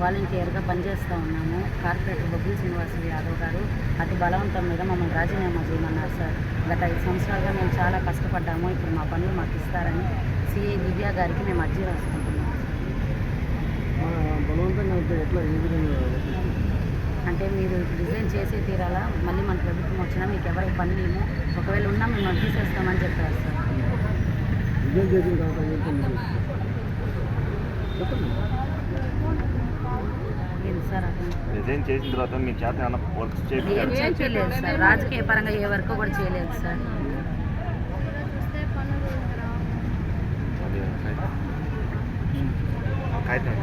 వాలంటీర్గా పనిచేస్తూ ఉన్నాము. కార్పొరేటర్ బొబ్బిలి శ్రీనివాసులు యాదవ్ గారు అతి బలవంతం మీద మమ్మల్ని రాజీనామా చేయమన్నారు సార్. గత ఐదు సంవత్సరాలుగా మేము చాలా కష్టపడ్డాము. ఇప్పుడు మా పనులు మాకు ఇస్తారని సిఐ దివ్య గారికి మేము అర్జీ రాసుకుంటున్నాం అంటే మీరు రిజైన్ చేసే తీరాలా? మళ్ళీ మన ప్రభుత్వం వచ్చినా మీకు ఎవరికి పని లేము. ఒకవేళ ఉన్నా మిమ్మల్ని తీసేస్తామని చెప్పారు సార్. రిజైన్ చేసిన తర్వాత మీ చేత ఏమైనా వర్క్స్ చేయలేదు సార్. రాజకీయ పరంగా ఏ వర్క్ కూడా చేయలేదు సార్. కాగితం.